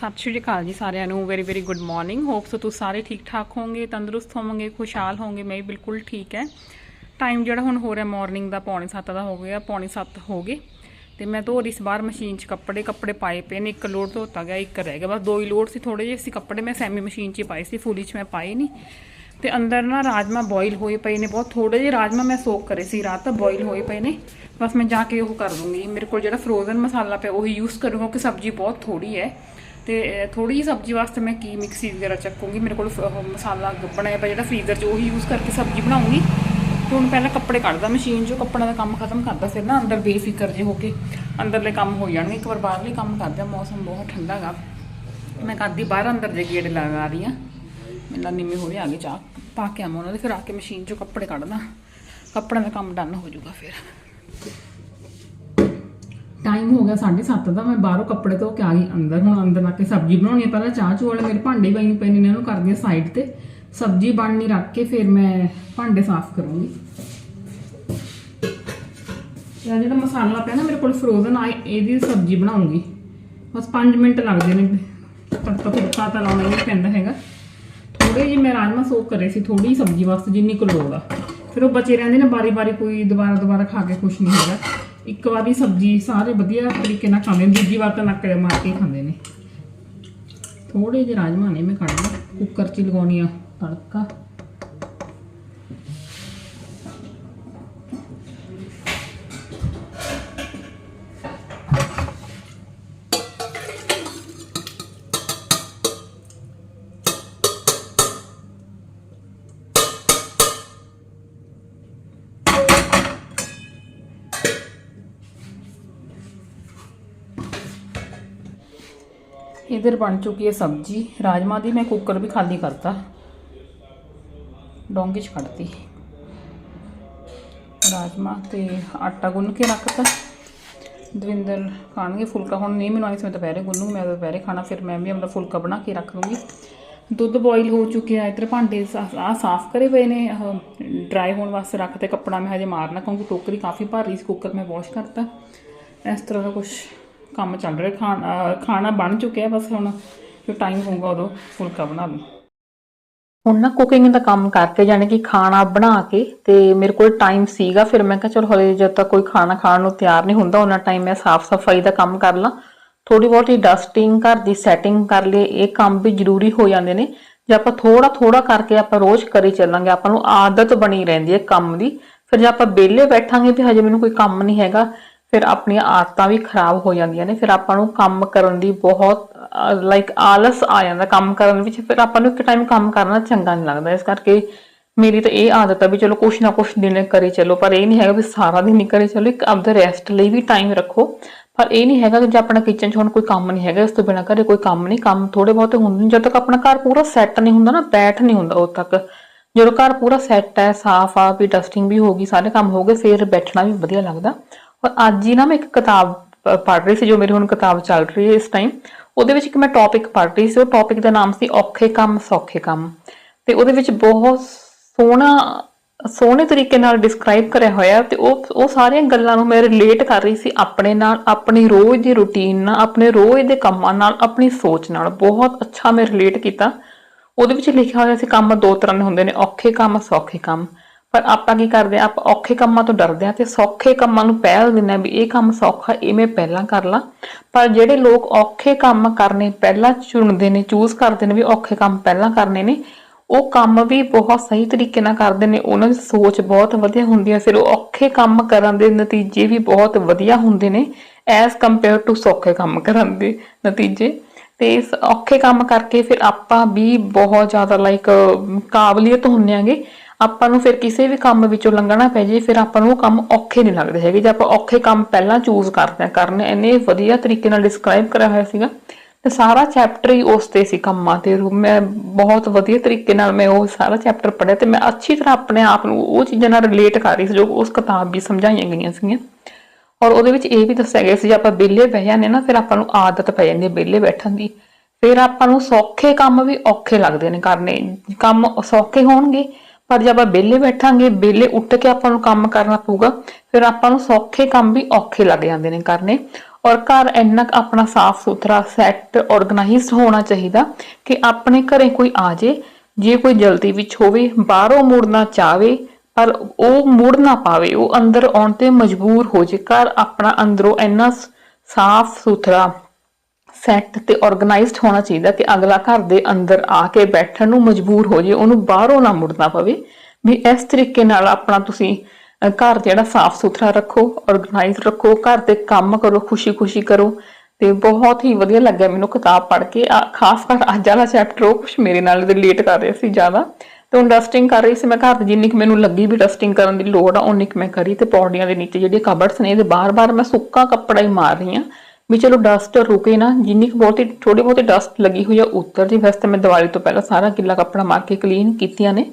ਸਤਿ ਸ਼੍ਰੀ ਅਕਾਲ ਜੀ ਸਾਰਿਆਂ ਨੂੰ। Very very good morning hope so ਤੁਸੀਂ ਸਾਰੇ ਠੀਕ ਠਾਕ ਹੋਵੋਗੇ, ਤੰਦਰੁਸਤ ਹੋਵੋਗੇ, ਖੁਸ਼ਹਾਲ ਹੋਵੋਗੇ। ਮੈਂ ਬਿਲਕੁਲ ਠੀਕ ਹੈ। ਟਾਈਮ ਜਿਹੜਾ ਹੁਣ ਹੋ ਰਿਹਾ ਮਾਰਨਿੰਗ ਦਾ, ਪੌਣੇ 7 ਦਾ ਹੋ ਗਿਆ, ਪੌਣੇ 7 ਹੋ ਗਏ। ਤੇ ਮੈਂ ਧੋ ਰਹੀ ਇਸ ਬਾਹਰ ਮਸ਼ੀਨ 'ਚ ਕੱਪੜੇ ਕੱਪੜੇ ਪਾਏ ਪਏ ਨੇ, ਇੱਕ ਲੋਡ ਧੋਤਾ ਗਿਆ, ਇੱਕ ਰਹਿ ਗਿਆ। ਬਸ ਦੋ ਹੀ ਲੋਡ ਸੀ ਥੋੜੇ ਜਿਹੇ ਸੀ ਕੱਪੜੇ, ਮੈਂ ਸੈਮੀ ਮਸ਼ੀਨ 'ਚ ਹੀ ਪਾਏ ਸੀ, ਫੁੱਲੀ 'ਚ ਮੈਂ ਪਾਏ ਨਹੀਂ। ਤੇ ਅੰਦਰ ਨਾ ਰਾਜਮਾ ਬੋਇਲ ਹੋਏ ਪਏ ਨੇ, ਬਹੁਤ ਥੋੜੇ ਜਿਹੇ ਰਾਜਮਾ ਮੈਂ ਸੋਕ ਕਰੇ ਸੀ, ਰਾਤ ਬੋਇਲ ਹੋਏ ਪਏ ਨੇ। ਬਸ ਮੈਂ ਜਾ ਕੇ ਉਹ ਕਰ ਦੂੰਗੀ। ਮੇਰੇ ਕੋਲ ਜਿਹੜਾ ਫਰੋਜ਼ਨ ਮਸਾਲਾ ਪਿਆ, ਉਹੀ ਯੂਜ਼ ਕਰੂੰਗਾ ਕਿ ਸਬਜ਼ੀ ਬਹੁਤ ਥੋੜੀ ਹੈ। ਤੇ ਥੋੜੀ ਜਿਹੀ ਸਬਜ਼ੀ ਵਾਸਤੇ ਮੈਂ ਕੀ ਮਿਕਸੀ ਵਗੈਰਾ ਚੱਕੂੰਗੀ? ਮੇਰੇ ਕੋਲ ਮਸਾਲਾ ਬਣਾਇਆ ਪਿਆ ਜਿਹੜਾ ਫਰੀਜ਼ਰ 'ਚ ਉਹੀ ਯੂਜ਼ ਕਰਕੇ ਸਬਜ਼ੀ ਬਣਾਉਂਗੀ। ਤੇ ਹੁਣ ਪਹਿਲਾਂ ਕੱਪੜੇ ਕੱਢਦਾ ਮਸ਼ੀਨ 'ਚੋਂ, ਕੱਪੜਿਆਂ ਦਾ ਕੰਮ ਖਤਮ ਕਰਦਾ ਫਿਰ ਨਾ ਅੰਦਰ ਬੇਫਿਕਰ ਜੇ ਹੋ ਕੇ। ਅੰਦਰਲੇ ਕੰਮ ਹੋ ਜਾਣਗੇ, ਇੱਕ ਵਾਰ ਬਾਹਰਲੇ ਕੰਮ ਕਰਦਾ ਮੌਸਮ ਬਹੁਤ ਠੰਡਾ ਗਾ। ਮੈਂ ਕਰਦੀ ਬਾਹਰ, ਅੰਦਰ ਜੇ ਗੇੜੇ ਲਗਾ ਰਹੀ ਆ ਮੇਰਾ ਨਿੰਮੇ ਹੋਰੇ ਆ ਗਏ ਚਾਹ ਪਾ ਕੇ ਆਵਾਂ ਉਹਨਾਂ ਦੇ, ਫਿਰ ਆ ਕੇ ਮਸ਼ੀਨ 'ਚੋਂ ਕੱਪੜੇ ਕੱਢਦਾ। ਕੱਪੜਿਆਂ ਦਾ ਕੰਮ ਡਨ ਹੋ ਜਾਊਗਾ ਫਿਰ। ਟਾਈਮ ਹੋ ਗਿਆ 7:30 ਦਾ, ਮੈਂ ਬਾਹਰੋਂ ਕੱਪੜੇ ਧੋ ਕੇ ਆ ਗਈ ਅੰਦਰ। ਹੁਣ ਅੰਦਰ ਆ ਕੇ ਸਬਜ਼ੀ ਬਣਾਉਣੀ ਹੈ ਪਹਿਲਾਂ ਚਾਹ ਚੂ ਵਾਲੇ ਮੇਰੇ ਭਾਂਡੇ ਪਏ ਨੇ ਪਏ ਨੇ, ਇਹਨਾਂ ਨੂੰ ਕਰਦੀ ਹਾਂ ਸਾਈਡ ਤੇ। ਸਬਜ਼ੀ ਬਣਨੀ ਰੱਖ ਕੇ ਫਿਰ ਮੈਂ ਭਾਂਡੇ ਸਾਫ਼ ਕਰੂੰਗੀ। ਇਹ ਜਿਹੜਾ ਮਸਾਲਾ ਪਿਆ ਨਾ, ਮੇਰੇ ਕੋਲ ਫਰੋਜ਼ਨ ਆ, ਇਹਦੀ ਸਬਜ਼ੀ ਬਣਾਉਂਗੀ। ਬਸ 5 ਮਿੰਟ ਲੱਗਦੇ ਨੇ। ਤੜਕਾ ਤੁੜਕਾ ਤਾਂ ਲਾਉਣਾ ਹੀ ਪੈਂਦਾ ਹੈਗਾ। ਥੋੜੇ ਜਿਹੇ ਮੈਂ ਰਾਜਮਾ ਸੋਕ ਕਰੇ ਸੀ ਥੋੜੀ ਸਬਜ਼ੀ ਵਾਸਤੇ ਜਿੰਨੀ ਕੁ ਲੋੜ ਆ। ਫਿਰ ਉਹ ਬਚੇ ਰਹਿੰਦੇ ਨੇ ਬਾਰੀ ਬਾਰੀ ਕੋਈ ਦੁਬਾਰਾ ਦੁਬਾਰਾ ਖਾ ਕੇ ਖੁਸ਼ ਨਹੀਂ ਹੈਗਾ। ਇੱਕ ਵਾਰੀ ਸਬਜ਼ੀ ਸਾਰੇ ਵਧੀਆ ਤਰੀਕੇ ਨਾਲ ਖਾਂਦੇ ਨੇ, ਦੂਜੀ ਵਾਰ ਤਾਂ ਨੱਕ ਮਾਰ ਕੇ ਖਾਂਦੇ ਨੇ। ਥੋੜੇ ਜਿਹੇ ਰਾਜਮਾ ਨੇ ਮੈਂ ਕੱਢ ਲਾ ਕੁੱਕਰ 'ਚ ਲਗਾਉਣੀ ਆ ਤੜਕਾ। ਇਧਰ ਬਣ ਚੁੱਕੀ ਹੈ ਸਬਜ਼ੀ। ਰਾਜਮਾ ਦੀ ਮੈਂ ਕੁੱਕਰ ਵੀ ਖਾਲੀ ਕਰਤਾ। ਡੋਂਗੇ 'ਚ ਕੱਢਤੀ। ਰਾਜਮਾ ਤੇ ਆਟਾ ਗੁੰਨ ਕੇ ਰੱਖਤਾ। ਦਵਿੰਦਰ ਖਾਣਗੇ ਫੁਲਕਾ। ਹੁਣ ਨਹੀਂ ਮੈਨੂੰ ਆਈ ਸੀ ਮੈਂ ਦੁਪਹਿਰੇ ਗੁੰਨੂਗੀ ਮੈਂ ਦੁਪਹਿਰੇ ਖਾਣਾ। ਫਿਰ ਮੈਂ ਵੀ ਆਪਣਾ ਫੁਲਕਾ ਬਣਾ ਕੇ ਰੱਖ ਲੂੰਗੀ। ਦੁੱਧ ਬੋਇਲ ਹੋ ਚੁੱਕਿਆ ਇਧਰ ਭਾਂਡੇ ਆ ਸਾਫ਼ ਕਰੇ ਪਏ ਨੇ। ਡਰਾਈ ਹੋਣ ਵਾਸਤੇ ਰੱਖਤੇ ਕੱਪੜਾ ਮੈਂ ਹਜੇ ਮਾਰਨਾ, ਕਿਉਂਕਿ ਟੋਕਰੀ ਕਾਫੀ ਭਾਰੀ ਸੀ। ਕੁੱਕਰ ਮੈਂ ਵਾਸ਼ ਕਰਤਾ। ਇਸ ਤਰ੍ਹਾਂ ਦਾ ਕੁਝ ਕੰਮ ਚੱਲ ਰਿਹਾ, ਖਾਣਾ ਖਾਣਾ ਬਣ ਚੁੱਕਿਆ, ਬਸ ਹੁਣ ਜੋ ਟਾਈਮ ਹੋਊਗਾ ਉਦੋਂ ਫੁਲਕਾ ਬਣਾ ਲੂੰ ਹੁਣ ਨਾ ਕੁਕਿੰਗ ਦਾ ਕੰਮ ਕਰਕੇ ਜਾਣੀ ਕਿ ਖਾਣਾ ਬਣਾ ਕੇ ਤੇ ਮੇਰੇ ਕੋਲ ਟਾਈਮ ਸੀਗਾ, ਫਿਰ ਮੈਂ ਕਿਹਾ ਚਲ ਹਲੇ ਜਦ ਤੱਕ ਕੋਈ ਖਾਣਾ ਖਾਣ ਨੂੰ ਤਿਆਰ ਨਹੀਂ ਹੁੰਦਾ, ਉਹਨਾਂ ਟਾਈਮ ਮੈਂ ਸਾਫ਼ ਸਫ਼ਾਈ ਦਾ ਕੰਮ ਕਰ ਲਾਂ। ਥੋੜੀ ਬਹੁਤੀ ਡਸਟਿੰਗ ਘਰ ਦੀ ਸੈਟਿੰਗ ਕਰ ਲਈ ਇਹ ਕੰਮ ਵੀ ਜ਼ਰੂਰੀ ਹੋ ਜਾਂਦੇ ਨੇ। ਜੇ ਆਪਾਂ ਥੋੜਾ ਥੋੜਾ ਕਰਕੇ ਆਪਾਂ ਰੋਜ਼ ਕਰੀ ਚੱਲਾਂਗੇ, ਆਪਾਂ ਨੂੰ ਆਦਤ ਬਣੀ ਰਹਿੰਦੀ ਹੈ ਕੰਮ ਦੀ। ਫਿਰ ਜੇ ਆਪਾਂ ਵਿਹਲੇ ਬੈਠਾਂਗੇ ਵੀ ਹਜੇ ਮੈਨੂੰ ਕੋਈ ਕੰਮ ਨਹੀਂ ਹੈਗਾ। ਫਿਰ ਆਪਣੀਆਂ ਆਦਤਾਂ ਵੀ ਖਰਾਬ ਹੋ ਜਾਂਦੀਆਂ ਨੇ, ਫਿਰ ਆਪਾਂ ਨੂੰ ਕੰਮ ਕਰਨ ਦੀ ਬਹੁਤ ਲਾਈਕ ਆਲਸ ਆ ਜਾਂਦਾ ਕੰਮ ਕਰਨ ਵਿੱਚ, ਫਿਰ ਆਪਾਂ ਨੂੰ ਇੱਕ ਟਾਈਮ ਕੰਮ ਕਰਨਾ ਚੰਗਾ ਨਹੀਂ ਲੱਗਦਾ, ਇਸ ਕਰਕੇ ਮੇਰੀ ਤਾਂ ਇਹ ਆਦਤ ਆ ਵੀ ਚਲੋ ਕੁਛ ਨਾ ਕੁਛ ਦਿਨ ਕਰੇ ਚਲੋ, ਪਰ ਇਹ ਨਹੀਂ ਹੈਗਾ ਵੀ ਸਾਰਾ ਦਿਨ ਹੀ ਕਰੇ ਚਲੋ, ਇੱਕ ਆਪਦਾ ਰੈਸਟ ਲਈ ਵੀ ਟਾਈਮ ਰੱਖੋ, ਪਰ ਇਹ ਨਹੀਂ ਹੈਗਾ ਕਿ ਜੇ ਆਪਣਾ ਕਿਚਨ 'ਚ ਹੁਣ ਕੋਈ ਕੰਮ ਨਹੀਂ ਹੈਗਾ, ਇਸ ਤੋਂ ਬਿਨਾਂ ਘਰੇ ਕੋਈ ਕੰਮ ਨਹੀਂ, ਕੰਮ ਥੋੜੇ ਬਹੁਤੇ ਹੁੰਦੇ ਨੇ, ਜਦ ਤੱਕ ਆਪਣਾ ਘਰ ਪੂਰਾ ਸੈੱਟ ਨਹੀਂ ਹੁੰਦਾ ਨਾ, ਬੈਠ ਨਹੀਂ ਹੁੰਦਾ ਉਦੋਂ ਤੱਕ, ਜਦੋਂ ਘਰ ਪੂਰਾ ਸੈੱਟ ਹੈ, ਸਾਫ਼ ਆ, ਵੀ ਡਸਟਿੰਗ ਵੀ ਹੋ ਗਈ, ਸਾਰੇ ਕੰਮ ਹੋ ਗਏ, ਫਿਰ ਬੈਠਣਾ ਵੀ ਵਧੀਆ ਲੱਗਦਾ ਔਰ ਅੱਜ ਹੀ ਨਾ ਮੈਂ ਇੱਕ ਕਿਤਾਬ ਪੜ੍ਹ ਰਹੀ ਸੀ, ਜੋ ਮੇਰੀ ਹੁਣ ਕਿਤਾਬ ਚੱਲ ਰਹੀ ਹੈ ਇਸ ਟਾਈਮ ਉਹਦੇ ਵਿੱਚ ਇੱਕ ਮੈਂ ਟੌਪਿਕ ਪੜ੍ਹ ਰਹੀ ਸੀ, ਉਹ ਟੌਪਿਕ ਦਾ ਨਾਮ ਸੀ ਔਖੇ ਕੰਮ, ਸੌਖੇ ਕੰਮ। ਤੇ ਉਹਦੇ ਵਿੱਚ ਬਹੁਤ ਸੋਹਣਾ, ਸੋਹਣੇ ਤਰੀਕੇ ਨਾਲ ਡਿਸਕ੍ਰਾਈਬ ਕਰਿਆ ਹੋਇਆ ਤੇ ਉਹ ਉਹ ਸਾਰੀਆਂ ਗੱਲਾਂ ਨੂੰ ਮੈਂ ਰਿਲੇਟ ਕਰ ਰਹੀ ਸੀ ਆਪਣੇ ਨਾਲ, ਆਪਣੀ ਰੋਜ਼ ਦੀ ਰੁਟੀਨ ਨਾਲ, ਆਪਣੇ ਰੋਜ਼ ਦੇ ਕੰਮਾਂ ਨਾਲ, ਆਪਣੀ ਸੋਚ ਨਾਲ। ਬਹੁਤ ਅੱਛਾ ਮੈਂ ਰਿਲੇਟ ਕੀਤਾ। ਉਹਦੇ ਵਿੱਚ ਲਿਖਿਆ ਹੋਇਆ ਸੀ ਕੰਮ ਦੋ ਤਰ੍ਹਾਂ ਦੇ ਹੁੰਦੇ ਨੇ, ਔਖੇ ਕੰਮ, ਸੌਖੇ ਕੰਮ। ਪਰ ਆਪਾਂ ਕੀ ਕਰਦੇ ਆ ਆਪਾਂ ਔਖੇ ਕੰਮਾਂ ਤੋਂ ਡਰਦੇ ਆ ਤੇ ਸੌਖੇ ਕੰਮਾਂ ਨੂੰ ਪਹਿਲ ਦਿੰਦੇ ਆ ਵੀ ਇਹ ਕੰਮ ਸੌਖਾ, ਇਹ ਮੈਂ ਪਹਿਲਾਂ ਕਰ ਲਾਂ। ਪਰ ਜਿਹੜੇ ਲੋਕ ਔਖੇ ਕੰਮ ਕਰਨੇ ਪਹਿਲਾਂ ਚੁਣਦੇ ਨੇ ਚੂਜ਼ ਕਰਦੇ ਨੇ ਵੀ ਔਖੇ ਕੰਮ ਪਹਿਲਾਂ ਕਰਨੇ ਨੇ, ਉਹ ਕੰਮ ਵੀ ਬਹੁਤ ਸਹੀ ਤਰੀਕੇ ਨਾਲ ਕਰਦੇ ਨੇ। ਉਹਨਾਂ ਦੀ ਸੋਚ ਬਹੁਤ ਵਧੀਆ ਹੁੰਦੀ ਹੈ। ਫਿਰ ਉਹ ਔਖੇ ਕੰਮ ਕਰਨ ਦੇ ਨਤੀਜੇ ਵੀ ਬਹੁਤ ਵਧੀਆ ਹੁੰਦੇ ਨੇ ਐਸ ਕੰਪੇਅਰ ਟੂ ਸੌਖੇ ਕੰਮ ਕਰਨ ਦੇ ਨਤੀਜੇ। ਤੇ ਇਸ ਔਖੇ ਕੰਮ ਕਰਕੇ ਫਿਰ ਆਪਾਂ ਵੀ ਬਹੁਤ ਜ਼ਿਆਦਾ ਲਾਈਕ ਕਾਬਲੀਅਤ ਹੁੰਨੇ ਆਂਗੇ ਆਪਾਂ ਨੂੰ ਫਿਰ ਕਿਸੇ ਵੀ ਕੰਮ ਵਿੱਚੋਂ ਲੰਘਣਾ ਪੈ ਜੇ, ਫਿਰ ਆਪਾਂ ਨੂੰ ਉਹ ਕੰਮ ਔਖੇ ਨਹੀਂ ਲੱਗਦੇ ਹੈਗੇ। ਜੇ ਆਪਾਂ ਔਖੇ ਕੰਮ ਪਹਿਲਾਂ ਚੂਜ਼ ਕਰਦੇ ਆ ਕਰਨੇ ਇੰਨੇ ਵਧੀਆ ਤਰੀਕੇ ਨਾਲ ਡਿਸਕ੍ਰਾਈਬ ਕਰਿਆ ਹੋਇਆ ਸੀਗਾ, ਤੇ ਸਾਰਾ ਚੈਪਟਰ ਹੀ ਉਸ ਤੇ ਸੀ ਕੰਮਾਂ ਤੇ। ਮੈਂ ਬਹੁਤ ਵਧੀਆ ਤਰੀਕੇ ਨਾਲ ਮੈਂ ਉਹ ਸਾਰਾ ਚੈਪਟਰ ਪੜ੍ਹਿਆ ਤੇ ਮੈਂ ਅੱਛੀ ਤਰ੍ਹਾਂ ਆਪਣੇ ਆਪ ਨੂੰ ਉਹ ਚੀਜ਼ਾਂ ਨਾਲ ਰਿਲੇਟ ਕਰ ਰਹੀ ਸੀ, ਜੋ ਉਸ ਕਿਤਾਬ ਵੀ ਸਮਝਾਈਆਂ ਗਈਆਂ ਸੀਗੀਆਂ। ਔਰ ਉਹਦੇ ਵਿੱਚ ਇਹ ਵੀ ਦੱਸਿਆ ਗਿਆ ਸੀ, ਜੇ ਆਪਾਂ ਵਿਹਲੇ ਬਹਿ ਜਾਂਦੇ ਨਾ, ਫਿਰ ਆਪਾਂ ਨੂੰ ਆਦਤ ਪੈ ਜਾਂਦੀ ਹੈ ਵਿਹਲੇ ਬੈਠਣ ਦੀ। ਫਿਰ ਆਪਾਂ ਨੂੰ ਸੌਖੇ ਕੰਮ ਵੀ ਔਖੇ ਲੱਗਦੇ ਨੇ ਕਰਨੇ। ਕੰਮ ਸੌਖੇ ਹੋਣਗੇ ਪਰ ਜੇ ਆਪਾਂ ਵਿਹਲੇ ਬੈਠਾਂਗੇ, ਵਿਹਲੇ ਉੱਠ ਕੇ ਆਪਾਂ ਨੂੰ ਕੰਮ ਕਰਨਾ ਪਊਗਾ, ਫਿਰ ਆਪਾਂ ਨੂੰ ਸੌਖੇ ਕੰਮ ਵੀ ਔਖੇ ਲੱਗ ਜਾਂਦੇ ਨੇ ਕਰਨੇ। ਔਰ ਘਰ ਇੰਨਾ ਆਪਣਾ ਸਾਫ਼ ਸੁਥਰਾ, ਸੈੱਟ ਆਰਗੇਨਾਈਜ਼ਡ ਹੋਣਾ ਚਾਹੀਦਾ ਕਿ ਆਪਣੇ ਘਰੇ ਕੋਈ ਆ ਜੇ ਜੇ ਕੋਈ ਜਲਦੀ ਵਿੱਚ ਹੋਵੇ, ਬਾਹਰੋਂ ਮੁੜਨਾ ਚਾਵੇ, ਪਰ ਉਹ ਮੁੜ ਨਾ ਪਾਵੇ, ਉਹ ਅੰਦਰ ਆਉਣ ਤੇ ਮਜਬੂਰ ਹੋ ਜੇ ਘਰ ਆਪਣਾ ਅੰਦਰੋਂ ਇੰਨਾ ਸਾਫ਼ ਸੁਥਰਾ ਸੈੱਟ ਤੇ ਆਰਗੇਨਾਈਜ਼ਡ ਹੋਣਾ ਚਾਹੀਦਾ ਕਿ ਅਗਲਾ ਘਰ ਦੇ ਅੰਦਰ ਆ ਕੇ ਬੈਠਣ ਨੂੰ ਮਜਬੂਰ ਹੋ ਜੇ ਉਹਨੂੰ ਬਾਹਰੋਂ ਨਾ ਮੁੜਨਾ ਪਵੇ। ਵੀ ਇਸ ਤਰੀਕੇ ਨਾਲ ਆਪਣਾ ਤੁਸੀਂ ਘਰ ਜਿਹੜਾ ਸਾਫ਼ ਸੁਥਰਾ ਰੱਖੋ ਆਰਗੇਨਾਈਜ਼ ਰੱਖੋ ਘਰ ਦੇ ਕੰਮ ਕਰੋ ਖੁਸ਼ੀ-ਖੁਸ਼ੀ ਕਰੋ। ਤੇ ਬਹੁਤ ਹੀ ਵਧੀਆ ਲੱਗਿਆ ਮੈਨੂੰ ਕਿਤਾਬ ਪੜ੍ਹ ਕੇ। ਆ, ਖਾਸ ਕਰ ਅੱਜ ਵਾਲਾ ਚੈਪਟਰ ਉਹ ਕੁਝ ਮੇਰੇ ਨਾਲ ਰਿਲੇਟ ਕਰ ਰਿਹਾ ਸੀ ਜ਼ਿਆਦਾ। ਤੇ ਹੁਣ ਡਸਟਿੰਗ ਕਰ ਰਹੀ ਸੀ ਮੈਂ ਘਰ ਦੀ ਜਿੰਨੀ ਕੁ ਮੈਨੂੰ ਲੱਗੀ ਵੀ ਡਸਟਿੰਗ ਕਰਨ ਦੀ ਲੋੜ ਆ ਉਨੀ ਕੁ ਮੈਂ ਕਰੀ ਤੇ ਪੌੜੀਆਂ ਦੇ ਨੀਚੇ ਜਿਹੜੀਆਂ ਕਬਰਡਸ ਨੇ ਇਹਦੇ ਬਾਰ-ਬਾਰ ਮੈਂ ਸੁੱਕਾ ਕੱਪੜਾ ਹੀ ਮਾਰ ਰਹੀ ਹਾਂ। ਵੀ ਚਲੋ ਡਸਟ ਰੁਕੇ ਨਾ ਜਿੰਨੀ ਕੁ ਬਹੁਤੀ ਥੋੜੀ ਬਹੁਤੀ ਡਸਟ ਲੱਗੀ ਹੋਈ ਆ ਉੱਤਰ ਵੈਸੇ ਮੈਂ ਦੀਵਾਲੀ ਤੋਂ ਪਹਿਲਾਂ ਸਾਰਾ ਗਿੱਲਾ ਕੱਪੜਾ ਮਾਰ ਕੇ ਕਲੀਨ ਕੀਤੀਆਂ ਨੇ।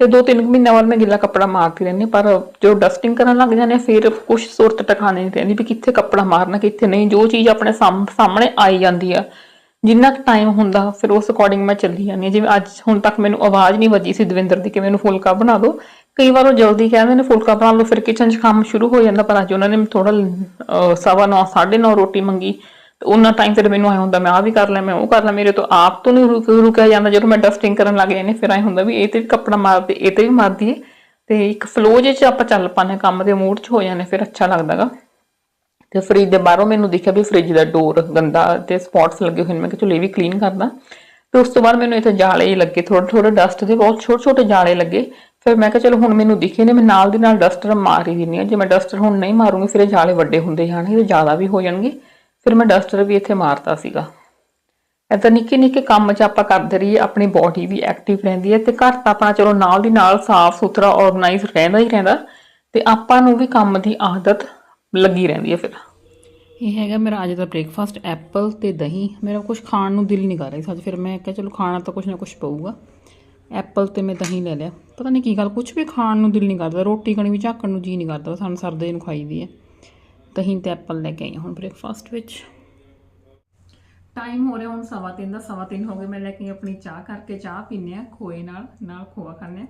ਤੇ ਦੋ ਤਿੰਨ ਕੁ ਬਾਅਦ ਮੈਂ ਗਿੱਲਾ ਕੱਪੜਾ ਮਾਰਦੀ ਰਹਿੰਦੀ ਹਾਂ, ਪਰ ਜੋ ਡਸਟਿੰਗ ਕਰਨ ਲੱਗ ਜਾਂਦੇ ਹਾਂ, ਫਿਰ ਕੁਝ ਸੁਰਤ ਟਿਕਾਣੇ ਨਹੀਂ ਰਹਿੰਦੀ ਵੀ ਕਿੱਥੇ ਕੱਪੜਾ ਮਾਰਨਾ ਕਿੱਥੇ ਨਹੀਂ। ਜੋ ਚੀਜ਼ ਆਪਣੇ ਸਾਹਮਣੇ ਆਈ ਜਾਂਦੀ ਆ ਜਿੰਨਾ ਕੁ ਟਾਈਮ ਹੁੰਦਾ ਫਿਰ ਉਸ ਅਕੋਰਡਿੰਗ ਮੈਂ ਚੱਲੀ ਜਾਂਦੀ ਹਾਂ। ਜਿਵੇਂ ਅੱਜ ਹੁਣ ਤੱਕ ਮੈਨੂੰ ਆਵਾਜ਼ ਨਹੀਂ ਵੱਜੀ ਸੀ ਦਵਿੰਦਰ ਦੀ ਕਿ ਮੈਨੂੰ ਫੁਲਕਾ ਬਣਾ ਦਿਓ ਕਈ ਵਾਰ ਉਹ ਜਲਦੀ ਕਹਿੰਦੇ ਨੇ, ਫੁਲਕਾ ਬਣਾ ਲਓ, ਫਿਰ ਕਿਚਨ 'ਚ ਕੰਮ ਸ਼ੁਰੂ ਹੋ ਜਾਂਦਾ, ਪਰ ਅੱਜ ਉਹਨਾਂ ਨੇ ਥੋੜਾ ਸਵਾ ਨੌ, ਸਾਢੇ ਨੌ ਰੋਟੀ ਮੰਗੀ। ਤੇ ਉਹਨਾਂ ਟਾਈਮ ਤੇ ਮੈਨੂੰ ਐ ਹੁੰਦਾ, ਮੈਂ ਆ ਵੀ ਕਰ ਲਿਆ ਮੈਂ ਉਹ ਕਰ ਲਿਆ ਮੇਰੇ ਤੋਂ ਆਪ ਤੋਂ ਨਹੀਂ ਰੁਕਿਆ ਜਾਂਦਾ। ਜਦੋਂ ਮੈਂ ਡਸਟਿੰਗ ਕਰਨ ਲੱਗ ਜਾਂਦੀ ਫਿਰ ਐ ਹੁੰਦਾ ਵੀ ਇਹ ਤੇ ਵੀ ਕੱਪੜਾ ਮਾਰਦੇ ਇਹ ਤੇ ਵੀ ਮਾਰਦੀ ਏ ਤੇ ਇੱਕ ਫਲੋ ਜੇ ਚ ਆਪਾਂ ਚੱਲ ਪਾਨੇ ਕੰਮ ਦੇ ਮੂਡ ਚ ਹੋ ਜਾਂਦੇ ਫਿਰ ਅੱਛਾ ਲੱਗਦਾਗਾ ਤੇ ਫ੍ਰਿਜ ਦੇ ਬਾਹਰੋਂ ਮੈਨੂੰ ਦਿਖਿਆ ਵੀ ਫ੍ਰਿਜ ਦਾ ਡੋਰ ਗੰਦਾ ਤੇ ਸਪੌਟਸ ਲੱਗੇ ਹੋਏ ਨੇ। ਮੈਂ ਕਿਹਾ ਚਲੋ ਇਹ ਵੀ ਕਲੀਨ ਕਰਦਾ। ਤੇ ਉਸ ਤੋਂ ਬਾਅਦ ਮੈਨੂੰ ਇੱਥੇ ਜਾਲੇ ਲੱਗੇ ਥੋੜੇ ਥੋੜੇ ਡਸਟ ਦੇ, ਬਹੁਤ ਛੋਟੇ ਛੋਟੇ ਜਾਲੇ ਲੱਗੇ। ਫਿਰ ਮੈਂ ਕਿਹਾ ਚਲੋ ਹੁਣ ਮੈਨੂੰ ਦਿਖੇ ਨੇ, ਮੈਂ ਨਾਲ ਦੀ ਨਾਲ ਡਸਟਰ ਮਾਰ ਹੀ ਦਿੰਨੀ ਆ ਜੇ ਮੈਂ ਡਸਟਰ ਹੁਣ ਨਹੀਂ ਮਾਰੂੰਗੀ, ਫਿਰ ਇਹ ਜਾਲੇ ਵੱਡੇ ਹੁੰਦੇ ਜਾਣਗੇ ਤੇ ਜ਼ਿਆਦਾ ਵੀ ਹੋ ਜਾਣਗੇ। ਫਿਰ ਮੈਂ ਡਸਟਰ ਵੀ ਇੱਥੇ ਮਾਰਤਾ ਸੀਗਾ। ਏਦਾਂ ਨਿੱਕੇ ਨਿੱਕੇ ਕੰਮ 'ਚ ਆਪਾਂ ਕਰਦੇ ਰਹੀਏ, ਆਪਣੀ ਬਾਡੀ ਵੀ ਐਕਟਿਵ ਰਹਿੰਦੀ ਹੈ ਤੇ ਘਰ ਤਾਂ ਆਪਣਾ ਚਲੋ ਨਾਲ ਦੀ ਨਾਲ ਸਾਫ਼ ਸੁਥਰਾ ਆਰਗੇਨਾਈਜ਼ ਰਹਿੰਦਾ ਹੀ ਰਹਿੰਦਾ, ਤੇ ਆਪਾਂ ਨੂੰ ਵੀ ਕੰਮ ਦੀ ਆਦਤ ਲੱਗੀ ਰਹਿੰਦੀ ਹੈ ਫਿਰ। ਇਹ ਹੈਗਾ ਮੇਰਾ ਅੱਜ ਦਾ ਬ੍ਰੇਕਫਾਸਟ ਐਪਲ ਤੇ ਦਹੀਂ। ਮੇਰਾ ਕੁਝ ਖਾਣ ਨੂੰ ਦਿਲ ਨਹੀਂ ਕਰ ਰਿਹਾ ਸੀ ਅੱਜ, ਫਿਰ ਮੈਂ ਕਿਹਾ ਚਲੋ ਖਾਣਾ ਤਾਂ ਕੁਝ ਨਾ ਕੁਝ ਪਊਗਾ। ਐਪਲ ਤੇ ਮੈਂ ਦਹੀਂ ਲੈ ਲਿਆ। ਪਤਾ ਨਹੀਂ ਕੀ ਗੱਲ ਕੁਝ ਵੀ ਖਾਣ ਨੂੰ ਦਿਲ ਨਹੀਂ ਕਰਦਾ। ਰੋਟੀ ਕਣੀ ਵੀ ਝਾਕਣ ਨੂੰ ਜੀ ਨਹੀਂ ਕਰਦਾ। ਸਾਨੂੰ ਸਰਦੇ ਨੂੰ ਖਾਈਦੀ ਹੈ। ਦਹੀਂ ਤੇ ਐਪਲ ਲੈ ਕੇ ਆਈ ਹਾਂ ਹੁਣ ਬ੍ਰੇਕਫਾਸਟ ਵਿੱਚ। ਟਾਈਮ ਹੋ ਰਿਹਾ ਹੁਣ ਸਵਾ ਤਿੰਨ ਦਾ। ਸਵਾ ਤਿੰਨ ਹੋ ਗਏ। ਮੈਂ ਲੈ ਕੇ ਆਪਣੀ ਚਾਹ ਕਰਕੇ। ਚਾਹ ਪੀਨੇ ਆ ਖੋਏ ਨਾਲ ਨਾਲ ਖੋਆ ਖਾਂਦੇ ਆ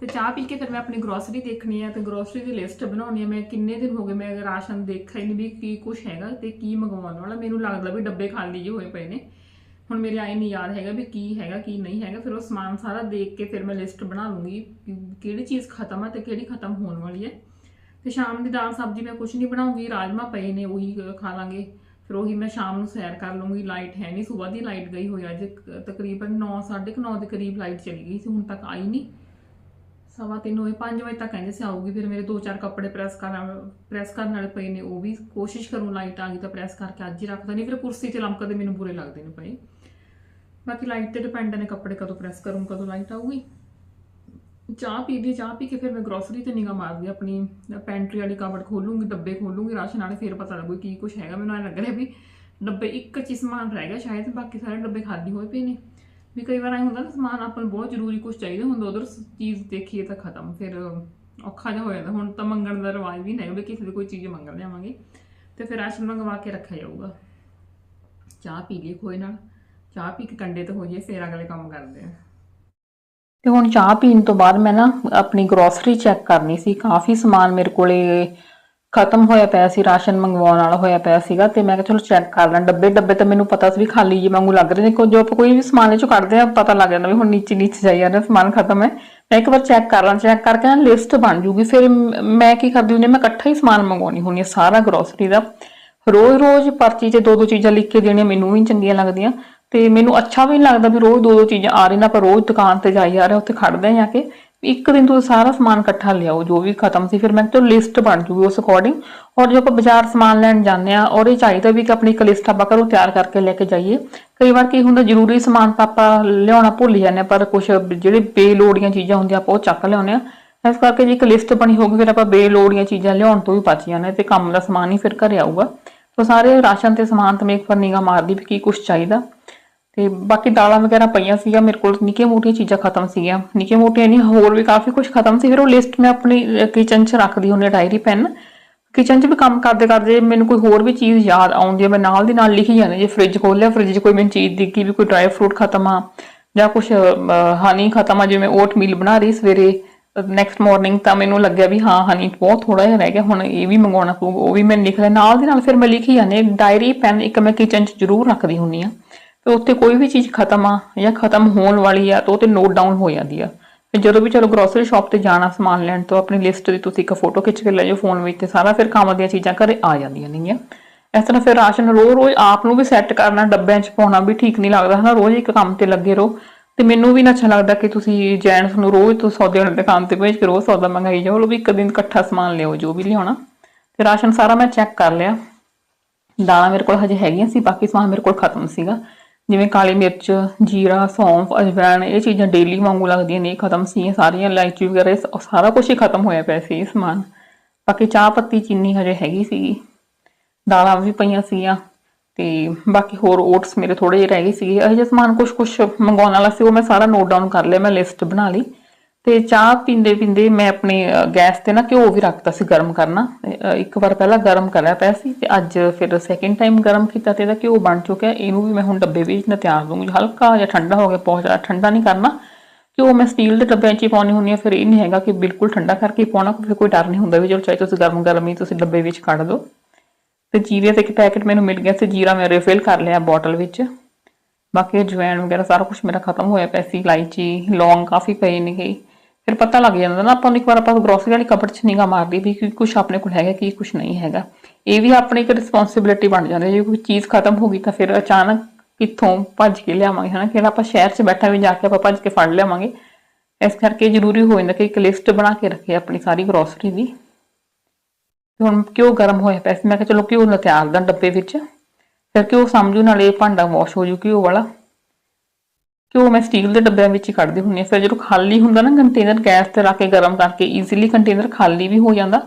ਤੇ ਚਾਹ ਪੀ ਕੇ ਫਿਰ ਮੈਂ ਆਪਣੀ ਗਰੋਸਰੀ ਦੇਖਣੀ ਆ ਤੇ ਗਰੋਸਰੀ ਦੀ ਲਿਸਟ ਬਣਾਉਣੀ ਆ ਮੈਂ ਕਿੰਨੇ ਦਿਨ ਹੋ ਗਏ ਮੈਂ ਰਾਸ਼ਨ ਦੇਖਿਆ ਹੀ ਨਹੀਂ ਵੀ ਕੀ ਕੁਝ ਹੈਗਾ ਤੇ ਕੀ ਮੰਗਵਾਉਣ ਵਾਲਾ। ਮੈਨੂੰ ਲੱਗਦਾ ਵੀ ਡੱਬੇ ਖਾਲੀ ਜਿਹੇ ਹੋਏ ਪਏ ਨੇ। ਹੁਣ ਮੇਰੇ ਆਏ ਨਹੀਂ ਯਾਦ ਹੈਗਾ ਵੀ ਕੀ ਹੈਗਾ, ਕੀ ਨਹੀਂ ਹੈਗਾ, ਫਿਰ ਉਹ ਸਮਾਨ ਸਾਰਾ ਦੇਖ ਕੇ ਫਿਰ ਮੈਂ ਲਿਸਟ ਬਣਾ ਲੂੰਗੀ ਕਿਹੜੀ ਚੀਜ਼ ਖਤਮ ਹੈ ਤੇ ਕਿਹੜੀ ਖਤਮ ਹੋਣ ਵਾਲੀ ਹੈ। ਤੇ ਸ਼ਾਮ ਦੀ ਦਾਲ ਸਬਜ਼ੀ ਮੈਂ ਕੁਝ ਨਹੀਂ ਬਣਾਉਂਗੀ ਰਾਜਮਾ ਪਏ ਨੇ ਉਹੀ ਖਾ ਲਾਂਗੇ। ਫਿਰ ਉਹੀ ਮੈਂ ਸ਼ਾਮ ਨੂੰ ਸੈਰ ਕਰ ਲੂੰਗੀ ਲਾਈਟ ਹੈ ਨਹੀਂ, ਸਵੇਰ ਦੀ ਲਾਈਟ ਗਈ ਹੋਈ ਅੱਜ ਕ- ਤਕਰੀਬਨ 9 9:30 ਦੇ ਕਰੀਬ ਲਾਈਟ ਚਲੀ ਗਈ ਸੀ, ਹੁਣ ਤੱਕ ਆਈ ਨਹੀਂ। ਸਵਾ ਤਿੰਨ ਹੋਏ 5 ਵਜੇ ਤੱਕ ਕਹਿੰਦੇ ਸੀ ਆਊਗੀ, ਫਿਰ ਮੇਰੇ ਦੋ ਚਾਰ ਕੱਪੜੇ ਪ੍ਰੈਸ ਕਰਨ ਪ੍ਰੈਸ ਕਰਨ ਵਾਲੇ ਪਏ ਨੇ, ਉਹ ਵੀ ਕੋਸ਼ਿਸ਼ ਕਰੂੰ ਲਾਈਟ ਆ ਗਈ ਤਾਂ ਪ੍ਰੈਸ ਕਰਕੇ ਅੱਜ ਹੀ ਰੱਖਦਾ, ਨਹੀਂ ਫਿਰ ਕੁਰਸੀ ਤੇ ਲਮਕਦੇ ਮੈਨੂੰ ਬੁਰੇ ਲੱਗਦੇ ਨੇ ਪਏ। ਬਾਕੀ ਲਾਈਟ ਤੇ ਡਿਪੈਂਡ ਨੇ ਕੱਪੜੇ ਕਦੋਂ ਪ੍ਰੈਸ ਕਰੂੰ, ਕਦੋਂ ਲਾਈਟ ਆਊਗੀ। ਚਾਹ ਪੀ ਲਈ ਚਾਹ ਪੀ ਕੇ ਫਿਰ ਮੈਂ ਗਰੋਸਰੀ ਤੇ ਨਿਗਾਹ ਮਾਰਦੀ ਆਪਣੀ। ਪੈਂਟਰੀ ਵਾਲੀ ਕਬੜ ਖੋਲੂੰਗੀ, ਡੱਬੇ ਖੋਲੂੰਗੀ, ਰਾਸ਼ਨ ਵਾਲੇ ਫਿਰ ਪਤਾ ਲੱਗੂ ਕੀ ਕੁਝ ਹੈਗਾ। ਮੈਨੂੰ ਐਂ ਲੱਗ ਰਿਹਾ ਵੀ ਡੱਬੇ ਇੱਕ ਚ ਸਮਾਨ ਰਹਿ ਗਿਆ ਸ਼ਾਇਦ, ਬਾਕੀ ਸਾਰੇ ਡੱਬੇ ਖਾਲੀ ਹੋਏ ਪਏ ਨੇ। ਵੀ ਕਈ ਵਾਰ ਐ ਹੁੰਦਾ ਨਾ, ਸਮਾਨ ਆਪਾਂ ਨੂੰ ਬਹੁਤ ਜ਼ਰੂਰੀ ਕੁਝ ਚਾਹੀਦਾ ਹੁੰਦਾ, ਉਧਰ ਚੀਜ਼ ਦੇਖੀਏ ਤਾਂ ਖਤਮ, ਫਿਰ ਔਖਾ ਜਿਹਾ ਹੋ ਜਾਂਦਾ। ਹੁਣ ਤਾਂ ਮੰਗਣ ਦਾ ਰਿਵਾਜ ਵੀ ਨਹੀਂ ਹੈ ਵੀ ਕਿਸੇ ਦੀ ਕੋਈ ਚੀਜ਼ ਮੰਗਣ ਲਿਆਵਾਂਗੇ। ਤੇ ਫਿਰ ਰਾਸ਼ਨ ਮੰਗਵਾ ਕੇ ਰੱਖਿਆ ਜਾਊਗਾ। ਚਾਹ ਪੀ ਲਈ ਕੋਈ ਨਾਲ। ਚਾਹ ਪੀ ਕੇ ਕੰਡੇ ਤੇ ਹੋ ਜਾਈਏ ਫਿਰ ਅਗਲੇ ਕੰਮ ਕਰਦੇ ਆ। ਤੇ ਹੁਣ ਚਾਹ ਪੀਣ ਤੋਂ ਬਾਅਦ ਮੈਂ ਨਾ ਆਪਣੀ ਗਰੋਸਰੀ ਚੈੱਕ ਕਰਨੀ ਸੀ। ਕਾਫੀ ਸਮਾਨ ਮੇਰੇ ਕੋਲੇ ਖਤਮ ਹੋਇਆ ਪਿਆ ਸੀ, ਰਾਸ਼ਨ ਮੰਗਵਾਉਣ ਵਾਲਾ ਹੋਇਆ ਪਿਆ ਸੀਗਾ ਤੇ ਮੈਂ ਕਿਹਾ ਚਲੋ ਚੈੱਕ ਕਰ ਲਾਂ। ਡੱਬੇ ਡੱਬੇ ਤਾਂ ਮੈਨੂੰ ਪਤਾ ਸੀ ਵੀ ਖਾਲੀ ਜੇ ਵਾਂਗੂ ਲੱਗ ਰਹੇ ਨੇ। ਕੋਈ ਜੋ ਆਪਾਂ ਕੋਈ ਵੀ ਸਮਾਨ ਇਹ ਕੱਢਦੇ ਆ, ਪਤਾ ਲੱਗ ਜਾਂਦਾ ਵੀ ਹੁਣ ਨੀਚੇ ਨੀਚੇ ਜਾਈ ਜਾਂਦਾ ਸਮਾਨ ਖਤਮ ਹੈ। ਮੈਂ ਇੱਕ ਵਾਰ ਚੈੱਕ ਕਰ ਲਾਂ ਚੈੱਕ ਕਰਕੇ ਨਾ ਲਿਸਟ ਬਣ ਜੂਗੀ। ਫਿਰ ਮੈਂ ਕੀ ਕਰਦੀ ਹੁੰਦੀ ਮੈਂ ਇਕੱਠਾ ਹੀ ਸਮਾਨ ਮੰਗਵਾਉਣੀ ਹੁੰਦੀ ਹੈ ਸਾਰਾ ਗਰੋਸਰੀ ਦਾ। ਰੋਜ਼-ਰੋਜ਼ ਪਰਚੀ ਚ ਦੋ ਦੋ ਚੀਜ਼ਾਂ ਲਿਖ ਕੇ ਦੇਣੀਆਂ, ਮੈਨੂੰ ਵੀ ਚੰਗੀਆਂ ਲੱਗਦੀਆਂ। ਤੇ ਮੈਨੂੰ ਅੱਛਾ ਵੀ ਨੀ ਲੱਗਦਾ ਵੀ ਰੋਜ਼ ਦੋ ਦੋ ਚੀਜ਼ਾਂ ਆ ਰਹੀਆਂ ਪਰ ਰੋਜ਼ ਦੁਕਾਨ ਤੇ ਜਾਈ ਜਾ ਰਿਹਾ ਉੱਥੇ ਖੜਦੇ ਆ ਕੇ ਇੱਕ ਦਿਨ ਤੁਸੀਂ ਸਾਰਾ ਸਮਾਨ ਇਕੱਠਾ ਲਿਆਓ ਜੋ ਵੀ ਖਤਮ ਸੀ ਫਿਰ ਮੈਂ ਤੋਂ ਲਿਸਟ ਬਣ ਜੂਗੀ ਉਸ ਅਕੋਰਡਿੰਗ ਔਰ ਜੋ ਆਪਾਂ ਬਾਜ਼ਾਰ ਸਮਾਨ ਲੈਣ ਜਾਂਦੇ ਆ ਔਰ ਇਹ ਚਾਹੀਦਾ ਵੀ ਕਿ ਆਪਣੀ ਇੱਕ ਲਿਸਟ ਆਪਾਂ ਕਰੋ ਤਿਆਰ ਕਰਕੇ ਲੈ ਕੇ ਜਾਈਏ। ਕਈ ਵਾਰ ਕੀ ਹੁੰਦਾ ਜ਼ਰੂਰੀ ਸਮਾਨ ਤਾਂ ਆਪਾਂ ਲਿਆਉਣਾ ਭੁੱਲ ਜਾਂਦੇ ਹਾਂ, ਪਰ ਕੁਝ ਜਿਹੜੇ ਬੇਲੋੜੀਆਂ ਚੀਜ਼ਾਂ ਹੁੰਦੀਆਂ ਆਪਾਂ ਉਹ ਚੱਕ ਲਿਆਉਂਦੇ ਆ ਇਸ ਕਰਕੇ ਜੇ ਇੱਕ ਲਿਸਟ ਬਣੀ ਹੋਊਗੀ ਫਿਰ ਆਪਾਂ ਬੇਲੋੜੀਆਂ ਚੀਜ਼ਾਂ ਲਿਆਉਣ ਤੋਂ ਵੀ ਬਚ ਜਾਂਦੇ ਤੇ ਕੰਮ ਦਾ ਸਮਾਨ ਹੀ ਫਿਰ ਘਰੇ ਆਊਗਾ। ਸੋ ਸਾਰੇ ਰਾਸ਼ਨ ਤੇ ਸਮਾਨ ਤੇ ਮੈਂ ਇੱਕ ਵਾਰ ਨਿਗਾਹ ਮਾਰਦੀ ਵੀ ਕੀ ਕੁਝ ਚਾਹੀਦਾ। ਤੇ ਬਾਕੀ ਦਾਲਾਂ ਵਗੈਰਾ ਪਈਆਂ ਸੀਗਾ ਮੇਰੇ ਕੋਲ ਨਿੱਕੀਆਂ ਮੋਟੀਆਂ ਚੀਜ਼ਾਂ ਖਤਮ ਸੀਗੀਆਂ। ਨਿੱਕੀਆਂ ਮੋਟੀਆਂ ਨਹੀਂ, ਹੋਰ ਵੀ ਕਾਫੀ ਕੁਝ ਖਤਮ ਸੀ। ਫਿਰ ਉਹ ਲਿਸਟ ਮੈਂ ਆਪਣੀ ਕਿਚਨ 'ਚ ਰੱਖਦੀ ਹੁੰਦੀ ਡਾਇਰੀ ਪੈਨ ਕਿਚਨ 'ਚ ਵੀ ਕੰਮ ਕਰਦੇ ਕਰਦੇ ਮੈਨੂੰ ਕੋਈ ਹੋਰ ਵੀ ਚੀਜ਼ ਯਾਦ ਆਉਂਦੀ ਹੈ, ਮੈਂ ਨਾਲ ਦੀ ਨਾਲ ਲਿਖੀ ਜਾਂਦੀ ਜੇ ਫ੍ਰਿਜ ਖੋਲਿਆ ਫ੍ਰਿਜ 'ਚ ਕੋਈ ਮੈਨੂੰ ਚੀਜ਼ ਦਿਖੀ ਵੀ ਕੋਈ ਡਰਾਈ ਫਰੂਟ ਖਤਮ ਆ ਜਾਂ ਕੁਝ ਹਨੀ ਖਤਮ ਆ, ਜਿਵੇਂ ਓਟ ਮੀਲ ਬਣਾ ਰਹੀ ਸਵੇਰੇ ਨੈਕਸਟ ਮਾਰਨਿੰਗ ਤਾਂ ਮੈਨੂੰ ਲੱਗਿਆ ਵੀ ਹਾਂ ਹਨੀ ਬਹੁਤ ਥੋੜਾ ਜਿਹਾ ਰਹਿ ਗਿਆ, ਹੁਣ ਇਹ ਵੀ ਮੰਗਵਾਉਣਾ ਪਊਗਾ ਉਹ ਵੀ ਮੈਂ ਲਿਖ ਲਿਆ। ਨਾਲ ਦੀ ਨਾਲ ਫਿਰ ਮੈਂ ਲਿਖੀ ਜਾਂਦੀ ਡਾਇਰੀ ਪੈਨ ਇੱਕ ਮੈਂ ਕਿਚਨ 'ਚ ਜ਼ਰੂਰ ਰੱਖਦੀ ਹੁੰਨੀ ਆ ਤੇ ਉੱਥੇ ਕੋਈ ਵੀ ਚੀਜ਼ ਖਤਮ ਆ, ਜਾਂ ਖਤਮ ਹੋਣ ਵਾਲੀ ਆ, ਤਾਂ ਉਹ ਤੇ ਨੋਟ ਡਾਊਨ ਹੋ ਜਾਂਦੀ ਆ। ਫਿਰ ਜਦੋਂ ਵੀ ਚਲੋ ਗਰੋਸਰੀ ਸ਼ਾਪ ਤੇ ਜਾਣਾ ਸਮਾਨ ਲੈਣ ਤੋਂ, ਆਪਣੀ ਲਿਸਟ ਦੀ ਤੁਸੀਂ ਇੱਕ ਫੋਟੋ ਖਿੱਚ ਕੇ ਲੈ ਜਾਓ ਫੋਨ ਵਿੱਚ, ਤੇ ਸਾਰਾ ਫਿਰ ਕੰਮ ਦੀਆਂ ਚੀਜ਼ਾਂ ਘਰੇ ਆ ਜਾਂਦੀਆਂ ਨੇਗੀਆਂ। ਇਸ ਤਰ੍ਹਾਂ ਫਿਰ ਰਾਸ਼ਨ ਰੋਜ਼-ਰੋਜ਼ ਆਪ ਨੂੰ ਵੀ ਸੈੱਟ ਕਰਨਾ, ਡੱਬਿਆਂ 'ਚ ਪਾਉਣਾ ਵੀ ਠੀਕ ਨਹੀਂ ਲੱਗਦਾ, ਹਨਾ? ਰੋਜ਼ ਇੱਕ ਕੰਮ ਤੇ ਲੱਗੇ ਰਹੋ। ਤੇ ਮੈਨੂੰ ਵੀ ਨਾ ਅੱਛਾ ਲੱਗਦਾ ਕਿ ਤੁਸੀਂ ਜੈਂਟਸ ਨੂੰ ਰੋਜ਼ ਤੋਂ ਸੌਦੇ ਵਾਲੀ ਦੁਕਾਨ ਤੇ ਭੇਜ ਕੇ ਰੋਜ਼ ਸੌਦਾ ਮੰਗਾਈ ਜਾਓ। ਲੋ ਵੀ ਇੱਕ ਦਿਨ ਇਕੱਠਾ ਸਮਾਨ ਲਿਓ ਜੋ ਵੀ ਲਿਆਉਣਾ। ਤੇ ਰਾਸ਼ਨ ਸਾਰਾ ਮੈਂ ਚੈੱਕ ਕਰ ਲਿਆ। ਦਾਲਾਂ ਮੇਰੇ ਕੋਲ ਹਜੇ ਹੈਗੀਆਂ ਸੀ, ਬਾਕੀ ਸਮਾਨ ਮੇਰੇ ਕੋਲ ਖਤਮ ਸੀਗਾ। ਜਿਵੇਂ ਕਾਲੀ ਮਿਰਚ, ਜੀਰਾ, ਸੌਂਫ ਅਜਵਾਇਣ ਇਹ ਚੀਜ਼ਾਂ ਡੇਲੀ ਵਾਂਗੂ ਲੱਗਦੀਆਂ ਨੇ, ਖਤਮ ਸੀ, ਸਾਰੀਆਂ ਇਲਾਇਚੀ ਵਗੈਰਾ ਸਾਰਾ ਕੁਝ ਹੀ ਖਤਮ ਹੋਇਆ ਪਿਆ ਸੀ ਇਹ ਸਮਾਨ। ਬਾਕੀ ਚਾਹ ਪੱਤੀ ਚੀਨੀ ਹਜੇ ਹੈਗੀ ਸੀਗੀ। ਦਾਲਾਂ ਵੀ ਪਈਆਂ ਸੀਗੀਆਂ ਤੇ ਬਾਕੀ ਹੋਰ ਓਟਸ ਮੇਰੇ ਥੋੜੇ ਜਿਹੇ ਰਹਿ ਗਏ ਸੀਗੇ। ਇਹ ਜਿਹਾ ਸਮਾਨ ਕੁਝ ਕੁਝ ਮੰਗਵਾਉਣ ਵਾਲਾ ਸੀ, ਉਹ ਮੈਂ ਸਾਰਾ ਨੋਟ ਡਾਊਨ ਕਰ ਲਿਆ, ਮੈਂ ਲਿਸਟ ਬਣਾ ਲਈ। ਤੇ ਚਾਹ ਪੀਂਦੇ ਪੀਂਦੇ ਮੈਂ ਆਪਣੇ ਗੈਸ ਤੇ ਨਾ ਘਿਓ ਵੀ ਰੱਖਤਾ ਸੀ ਗਰਮ ਕਰਨਾ। ਇੱਕ ਵਾਰ ਪਹਿਲਾਂ ਗਰਮ ਕਰਿਆ ਪਿਆ ਸੀ ਤੇ ਅੱਜ ਫਿਰ ਸੈਕਿੰਡ ਟਾਈਮ ਗਰਮ ਕੀਤਾ ਤੇ ਇਹਦਾ ਘਿਓ ਬਣ ਚੁੱਕਿਆ। ਇਹਨੂੰ ਵੀ ਮੈਂ ਹੁਣ ਡੱਬੇ ਵਿੱਚ ਨਾ ਤਿਆਰ ਦੂੰਗੀ ਹਲਕਾ ਜਿਹਾ ਠੰਡਾ ਹੋ ਗਿਆ, ਬਹੁਤ ਜ਼ਿਆਦਾ ਠੰਡਾ ਨਹੀਂ ਕਰਨਾ। ਘਿਓ ਮੈਂ ਸਟੀਲ ਦੇ ਡੱਬਿਆਂ 'ਚ ਹੀ ਪਾਉਣੀ ਹੁੰਦੀ ਆ ਫਿਰ ਇਹ ਨਹੀਂ ਹੈਗਾ ਕਿ ਬਿਲਕੁਲ ਠੰਡਾ ਕਰਕੇ ਹੀ ਪਾਉਣਾ, ਫਿਰ ਕੋਈ ਡਰ ਨਹੀਂ ਹੁੰਦਾ ਵੀ ਚਲੋ ਚਾਹੇ ਤੁਸੀਂ ਗਰਮ ਗਰਮ ਹੀ ਤੁਸੀਂ ਡੱਬੇ ਵਿੱਚ ਕੱਢ ਦਿਓ ਤੇ ਜੀਰੇ 'ਤੇ ਇੱਕ ਪੈਕੇਟ ਮੈਨੂੰ ਮਿਲ ਗਿਆ ਸੀ, ਜੀਰਾ ਮੈਂ ਰਿਫਿਲ ਕਰ ਲਿਆ ਬੋਟਲ ਵਿੱਚ। ਬਾਕੀ ਅਜਵਾਇਣ ਵਗੈਰਾ ਸਾਰਾ ਕੁਝ ਮੇਰਾ ਖਤਮ ਹੋਇਆ ਪਿਆ ਸੀ, ਇਲਾਇਚੀ, ਲੌਂਗ ਕਾਫੀ ਪਏ ਨੇ ਗਈ ਫਿਰ ਪਤਾ ਲੱਗ ਜਾਂਦਾ ਨਾ ਆਪਾਂ ਨੂੰ ਇੱਕ ਵਾਰ ਆਪਾਂ ਗਰੋਸਰੀ ਵਾਲੀ ਕਬਰ 'ਚ ਨਿਗਾ ਮਾਰਦੀ ਵੀ ਕਿ ਕੁਝ ਆਪਣੇ ਕੋਲ ਹੈਗਾ ਕੀ ਕੁਝ ਨਹੀਂ ਹੈਗਾ। ਇਹ ਵੀ ਆਪਣੀ ਇੱਕ ਰਿਸਪੌਂਸਿਬਿਲਿਟੀ ਬਣ ਜਾਂਦੀ ਜੇ ਕੋਈ ਚੀਜ਼ ਖਤਮ ਹੋ ਗਈ ਤਾਂ ਫਿਰ ਅਚਾਨਕ ਕਿੱਥੋਂ ਭੱਜ ਕੇ ਲਿਆਵਾਂਗੇ, ਹਨਾ? ਕਿਹੜਾ ਆਪਾਂ ਸ਼ਹਿਰ 'ਚ ਬੈਠਾ ਵੀ ਜਾ ਕੇ ਆਪਾਂ ਭੱਜ ਕੇ ਫੜ ਲਿਆਵਾਂਗੇ। ਇਸ ਕਰਕੇ ਜ਼ਰੂਰੀ ਹੋ ਜਾਂਦਾ ਕਿ ਇੱਕ ਲਿਸਟ ਬਣਾ ਕੇ ਰੱਖੇ ਆਪਣੀ ਸਾਰੀ ਗਰੋਸਰੀ ਦੀ। ਹੁਣ ਕਿਉਂ ਗਰਮ ਹੋਇਆ ਪੈਸੇ ਮੈਂ ਕਿਹਾ ਚਲੋ ਘਿਓ ਤਿਆਰ ਦਾ ਡੱਬੇ ਵਿੱਚ। ਫਿਰ ਘਿਓ ਸਮਝੂ ਨਾਲੇ ਇਹ ਭਾਂਡਾ ਵਾਸ਼ ਹੋ ਜੂ ਘਿਓ ਵਾਲਾ। ਘਿਓ ਮੈਂ ਸਟੀਲ ਦੇ ਡੱਬਿਆਂ ਵਿੱਚ ਹੀ ਕੱਢਦੀ ਹੁੰਦੀ ਹਾਂ। ਫਿਰ ਜਦੋਂ ਖਾਲੀ ਹੁੰਦਾ ਨਾ ਕੰਟੇਨਰ ਗੈਸ ਤੇ ਰੱਖ ਕੇ ਗਰਮ ਕਰਕੇ ਈਜ਼ੀਲੀ ਕੰਟੇਨਰ ਖਾਲੀ ਵੀ ਹੋ ਜਾਂਦਾ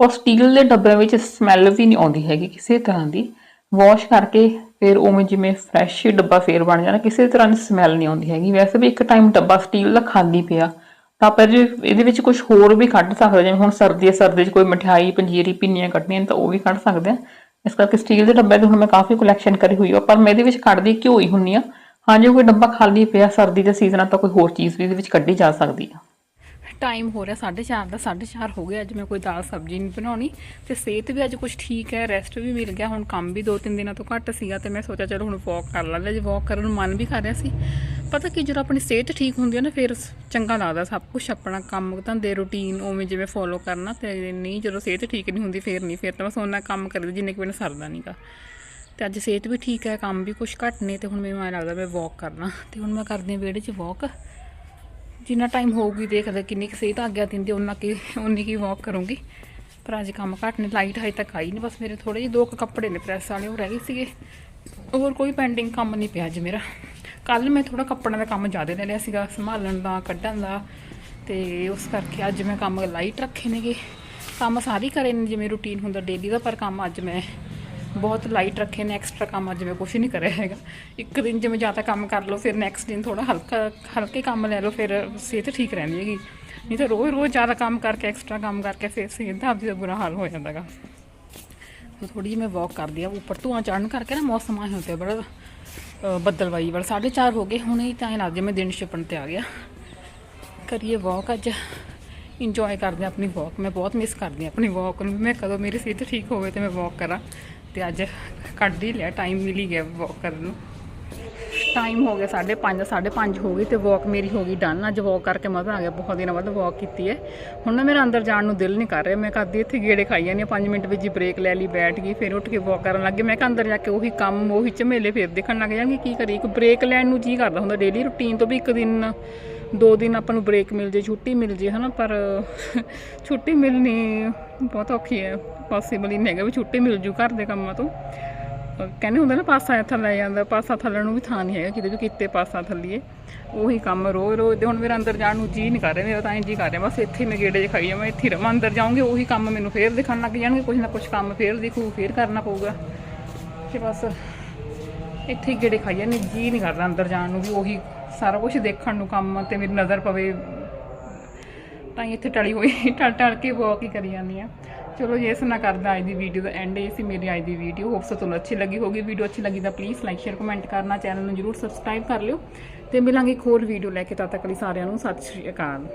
ਔਰ ਸਟੀਲ ਦੇ ਡੱਬਿਆਂ ਵਿੱਚ ਸਮੈਲ ਵੀ ਨਹੀਂ ਆਉਂਦੀ ਹੈਗੀ ਕਿਸੇ ਤਰ੍ਹਾਂ ਦੀ। ਵਾਸ਼ ਕਰਕੇ ਫਿਰ ਉਵੇਂ ਜਿਵੇਂ ਫਰੈਸ਼ ਡੱਬਾ ਫੇਰ ਬਣ ਜਾਣਾ, ਕਿਸੇ ਤਰ੍ਹਾਂ ਦੀ ਸਮੈਲ ਨਹੀਂ ਆਉਂਦੀ ਹੈਗੀ। ਵੈਸੇ ਵੀ ਇੱਕ ਟਾਈਮ ਡੱਬਾ ਸਟੀਲ ਦਾ ਖਾਲੀ ਪਿਆ, ਤਾਂ ਆਪਾਂ ਇਹਦੇ ਇਹਦੇ ਵਿੱਚ ਕੁਝ ਹੋਰ ਵੀ ਕੱਢ ਸਕਦੇ ਜਿਵੇਂ ਹੁਣ ਸਰਦੀ ਹੈ ਸਰਦੀ 'ਚ ਕੋਈ ਮਠਿਆਈ, ਪੰਜੀਰੀ ਪਿੰਨੀਆਂ ਕੱਢਣੀਆਂ ਨੇ ਤਾਂ ਉਹ ਵੀ ਕੱਢ ਸਕਦੇ ਆ ਇਸ ਕਰਕੇ ਸਟੀਲ ਦੇ ਡੱਬੇ ਦੀ ਹੁਣ ਮੈਂ ਕਾਫੀ ਕਲੈਕਸ਼ਨ ਕਰੀ ਹੋਈ ਆ ਪਰ ਮੈਂ ਇਹਦੇ ਵਿੱਚ ਕੱਢਦੀ ਘਿਓ ਹੀ ਹੁੰਨੀ ਆ ਹਾਂਜੀ ਕੋਈ ਡੱਬਾ ਖਾਲੀ ਪਿਆ, ਸਰਦੀ ਦੇ ਸੀਜ਼ਨ ਤਾਂ ਕੋਈ ਹੋਰ ਚੀਜ਼ ਵੀ ਇਹਦੇ ਵਿੱਚ ਕੱਢੀ ਜਾ ਸਕਦੀ ਆ। ਟਾਈਮ ਹੋ ਰਿਹਾ 4:30 ਦਾ 4:30 ਹੋ ਗਿਆ, ਅੱਜ ਮੈਂ ਕੋਈ ਦਾਲ ਸਬਜ਼ੀ ਨਹੀਂ ਬਣਾਉਣੀ, ਤੇ ਸਿਹਤ ਵੀ ਅੱਜ ਕੁਝ ਠੀਕ ਹੈ ਰੈਸਟ ਵੀ ਮਿਲ ਗਿਆ, ਹੁਣ ਕੰਮ ਵੀ 2-3 ਦਿਨਾਂ ਤੋਂ ਘੱਟ ਸੀਗਾ, ਤੇ ਮੈਂ ਸੋਚਿਆ ਚਲੋ ਹੁਣ ਵਾਕ ਕਰ ਲੈਂਦੇ ਜੇ ਵਾਕ ਕਰਨ ਨੂੰ ਮਨ ਵੀ ਕਰ ਰਿਹਾ ਸੀ। ਪਤਾ ਕਿ, ਜਦੋਂ ਆਪਣੀ ਸਿਹਤ ਠੀਕ ਹੁੰਦੀ ਹੈ ਨਾ, ਫਿਰ ਚੰਗਾ ਲੱਗਦਾ ਸਭ ਕੁਝ ਆਪਣਾ ਕੰਮ ਧੰਦੇ ਰੁਟੀਨ ਉਵੇਂ ਜਿਵੇਂ ਫੋਲੋ ਕਰਨਾ, ਤੇ ਨਹੀਂ ਜਦੋਂ ਸਿਹਤ ਠੀਕ ਨਹੀਂ ਹੁੰਦੀ, ਫਿਰ ਨਹੀਂ, ਫਿਰ ਤਾਂ ਬਸ ਉਹਨਾਂ ਕੰਮ ਕਰਦੀ, ਜਿੰਨੇ ਕਿ ਮੈਨੂੰ ਸਰਦਾ ਨਹੀਂਗਾ ਤੇ ਅੱਜ ਸਿਹਤ ਵੀ ਠੀਕ ਹੈ, ਕੰਮ ਵੀ ਕੁਝ ਘੱਟ ਨੇ ਤੇ ਹੁਣ ਮੈਨੂੰ ਐਂ ਲੱਗਦਾ ਮੈਂ ਵਾਕ ਕਰਨਾ। ਤੇ ਹੁਣ ਮੈਂ ਕਰਦੀ ਹਾਂ ਵਿਹੜੇ 'ਚ ਵਾਕ ਜਿੰਨਾ ਟਾਈਮ ਹੋਊਗੀ ਦੇਖਦੇ ਕਿੰਨੀ ਕੁ ਸਿਹਤ ਆਗਿਆ ਦਿੰਦੀ ਉਹਨਾਂ ਕੀ ਉਨੀ ਕੀ ਵਾਕ ਕਰੂੰਗੀ। ਪਰ ਅੱਜ ਕੰਮ ਘੱਟ ਨੇ ਲਾਈਟ ਹਜੇ ਤੱਕ ਆਈ ਨਹੀਂ ਬਸ ਮੇਰੇ ਥੋੜੇ ਜਿਹੇ ਦੋ ਕੁ ਕੱਪੜੇ ਨੇ, ਪ੍ਰੈਸ ਵਾਲੇ, ਉਹ ਰਹਿ ਗਏ ਸੀਗੇ। ਹੋਰ ਕੋਈ ਪੈਂਡਿੰਗ ਕੰਮ ਨਹੀਂ ਪਿਆ ਅੱਜ ਮੇਰਾ। ਕੱਲ ਮੈਂ ਥੋੜਾ ਕੱਪੜਿਆਂ ਦਾ ਕੰਮ ਜ਼ਿਆਦਾ ਲੈ ਲਿਆ ਸੀਗਾ, ਸੰਭਾਲਣ ਦਾ, ਕੱਢਣ ਦਾ। ਤੇ ਉਸ ਕਰਕੇ ਅੱਜ ਮੈਂ ਕੰਮ ਲਾਈਟ ਰੱਖੇ ਨੇਗੇ। ਕੰਮ ਸਾਰੇ ਕਰੇ ਨੇ, ਜਿਵੇਂ ਰੂਟੀਨ ਹੁੰਦਾ ਡੇਲੀ ਦਾ, ਪਰ ਕੰਮ ਅੱਜ ਮੈਂ ਬਹੁਤ ਲਾਈਟ ਰੱਖੇ ਨੇ ਐਕਸਟਰਾ ਕੰਮ ਅੱਜ ਮੈਂ ਕੁਝ ਨਹੀਂ ਕਰਿਆ ਹੈਗਾ। ਇੱਕ ਦਿਨ ਜਿਵੇਂ ਜ਼ਿਆਦਾ ਕੰਮ ਕਰ ਲਓ ਫਿਰ ਨੈਕਸਟ ਦਿਨ ਥੋੜਾ ਹਲਕਾ ਹਲਕੇ ਕੰਮ ਲੈ ਲਓ ਫਿਰ ਸਿਹਤ ਠੀਕ ਰਹਿੰਦੀ ਹੈਗੀ। ਨਹੀਂ ਤਾਂ ਰੋਜ਼ ਰੋਜ਼ ਜ਼ਿਆਦਾ ਕੰਮ ਕਰਕੇ ਐਕਸਟਰਾ ਕੰਮ ਕਰਕੇ ਫਿਰ ਸਿਹਤ ਦਾ ਆਪਦੀ ਦਾ ਬੁਰਾ ਹਾਲ ਹੋ ਜਾਂਦਾਗਾ ਥੋੜੀ ਜਿਹੀ ਮੈਂ ਵਾਕ ਕਰਦੀ ਆ ਉੱਪਰ ਧੂਆਂ ਚੜਨ ਕਰਕੇ ਨਾ ਮੌਸਮ ਆਇਆ ਹੁੰਦਾ ਬੜਾ ਅ, ਬੱਦਲਵਾਈ ਵਾਲਾ 4:30 ਹੋ ਗਏ ਹੁਣੇ ਤਾਂ ਐਂ ਲੱਗਦਾ ਮੈਂ ਦਿਨ ਛਿਪਣ ਤੇ ਆ ਗਿਆ। ਕਰੀਏ ਵਾਕ ਅੱਜ। ਇੰਜੋਏ ਕਰਦੇ ਹਾਂ ਆਪਣੀ ਵਾਕ ਮੈਂ ਬਹੁਤ ਮਿਸ ਕਰਦੀ ਹਾਂ ਆਪਣੀ ਵਾਕ ਨੂੰ। ਵੀ ਮੈਂ ਕਦੋਂ ਮੇਰੀ ਸਿਹਤ ਠੀਕ ਹੋਵੇ ਤੇ ਮੈਂ ਵਾਕ ਕਰਾਂ। ਤੇ ਅੱਜ ਕੱਢ ਹੀ ਲਿਆ ਟਾਈਮ ਮਿਲ ਹੀ ਗਿਆ ਵਾਕ ਕਰਨ ਨੂੰ। ਟਾਈਮ ਹੋ ਗਿਆ 5:30 5:30 ਹੋ ਗਈ ਤੇ ਵਾਕ ਮੇਰੀ ਹੋ ਗਈ ਡਨ ਅੱਜ ਵਾਕ ਕਰਕੇ ਮਜ਼ਾ ਆ ਗਿਆ, ਬਹੁਤ ਦਿਨਾਂ ਬਾਅਦ ਵਾਕ ਕੀਤੀ ਹੈ। ਹੁਣ ਨਾ ਮੇਰਾ ਅੰਦਰ ਜਾਣ ਨੂੰ ਦਿਲ ਨਹੀਂ ਕਰ ਰਿਹਾ। ਮੈਂ ਕਰਦੀ ਇੱਥੇ ਗੇੜੇ ਖਾਈ ਜਾਂਦੀ ਹਾਂ 5 ਮਿੰਟ ਵਿੱਚ ਹੀ ਬ੍ਰੇਕ ਲੈ ਲਈ, ਬੈਠ ਗਈ, ਫਿਰ ਉੱਠ ਕੇ ਵਾਕ ਕਰਨ ਲੱਗ ਗਈ। ਮੈਂ ਕਿਹਾ ਅੰਦਰ ਜਾ ਕੇ ਉਹੀ ਕੰਮ, ਉਹੀ ਝਮੇਲੇ ਫਿਰ ਦੇਖਣ ਲੱਗ ਜਾਂਗੇ ਕੀ ਕਰੀ ਇੱਕ ਬ੍ਰੇਕ ਲੈਣ ਨੂੰ ਜੀ ਕਰਦਾ ਹੁੰਦਾ ਡੇਲੀ ਰੁਟੀਨ ਤੋਂ ਵੀ ਇੱਕ ਦਿਨ ਦੋ ਦਿਨ ਆਪਾਂ ਨੂੰ ਬ੍ਰੇਕ ਮਿਲ ਜੇ, ਛੁੱਟੀ ਮਿਲ ਜੇ, ਹਨਾ, ਪਰ ਛੁੱਟੀ ਮਿਲਣੀ ਬਹੁਤ ਔਖੀ ਹੈ। ਪੋਸੀਬਲ ਹੀ ਨਹੀਂ ਹੈਗਾ ਵੀ ਛੁੱਟੀ ਮਿਲ ਜੂ ਘਰ ਦੇ ਕੰਮਾਂ ਤੋਂ। ਕਹਿੰਦੇ ਹੁੰਦਾ ਨਾ, ਪਾਸਾ ਇੱਥੇ ਲੈ ਜਾਂਦਾ, ਪਾਸਾ ਥੱਲਣ ਨੂੰ ਵੀ ਥਾਂ ਨਹੀਂ ਹੈਗਾ, ਕਿਤੇ ਵੀ ਕਿਤੇ ਪਾਸਾ ਥੱਲੀਏ। ਉਹੀ ਕੰਮ ਰੋਜ਼ ਰੋਜ਼ ਦੇ ਹੁਣ ਮੇਰਾ ਅੰਦਰ ਜਾਣ ਨੂੰ ਜੀ ਨਹੀਂ ਕਰ ਰਿਹਾ, ਮੇਰਾ ਤਾਂ ਇੰਜ ਜੀ ਕਰ ਰਿਹਾ, ਬਸ ਇੱਥੇ ਮੈਂ ਗੇੜੇ 'ਚ ਖਾਈ ਜਾਵਾਂ, ਇੱਥੇ ਹੀ ਰਵਾਂ, ਅੰਦਰ ਜਾਊਂਗੀ, ਉਹੀ ਕੰਮ ਮੈਨੂੰ ਫੇਰ ਦਿਖਣ ਲੱਗ ਜਾਣਗੇ ਕੁਝ ਨਾ ਕੁਝ ਕੰਮ ਫੇਰ ਦਿਖੂ, ਫੇਰ ਕਰਨਾ ਪਊਗਾ। ਤੇ ਬਸ ਇੱਥੇ ਹੀ ਗੇੜੇ ਖਾਈ ਜਾਂਦੇ, ਜੀ ਨਹੀਂ ਕਰਦਾ ਅੰਦਰ ਜਾਣ ਨੂੰ ਵੀ ਉਹੀ ਸਾਰਾ ਕੁਝ ਦੇਖਣ ਨੂੰ ਕੰਮ ਤੇ ਮੇਰੀ ਨਜ਼ਰ ਪਵੇ, ਤਾਂ ਹੀ ਇੱਥੇ ਟਲੀ ਹੋਈ, ਟਲ ਟਲ ਕੇ ਵਾਕ ਹੀ ਕਰੀ ਜਾਂਦੀ ਆ। ਚਲੋ ਜੇ, ਇਸ ਨਾਲ ਕਰਦਾ ਅੱਜ ਦੀ ਵੀਡੀਓ ਦਾ ਐਂਡ ਇਹ ਸੀ ਮੇਰੀ ਅੱਜ ਦੀ ਵੀਡੀਓ ਹੋਪਸ ਤੁਹਾਨੂੰ ਅੱਛੀ ਲੱਗੀ ਹੋਗੀ ਵੀਡੀਓ ਅੱਛੀ ਲੱਗੀ ਤਾਂ ਪਲੀਜ਼ ਲਾਈਕ ਸ਼ੇਅਰ ਕਮੈਂਟ ਕਰਨਾ। ਚੈਨਲ ਨੂੰ ਜਰੂਰ ਸਬਸਕ੍ਰਾਈਬ ਕਰ ਲਿਓ ਤੇ ਮਿਲਾਂਗੇ ਇੱਕ ਹੋਰ ਵੀਡੀਓ ਲੈ ਕੇ। ਤਦ ਤੱਕ ਲਈ ਸਾਰਿਆਂ ਨੂੰ ਸਤਿ ਸ਼੍ਰੀ ਅਕਾਲ।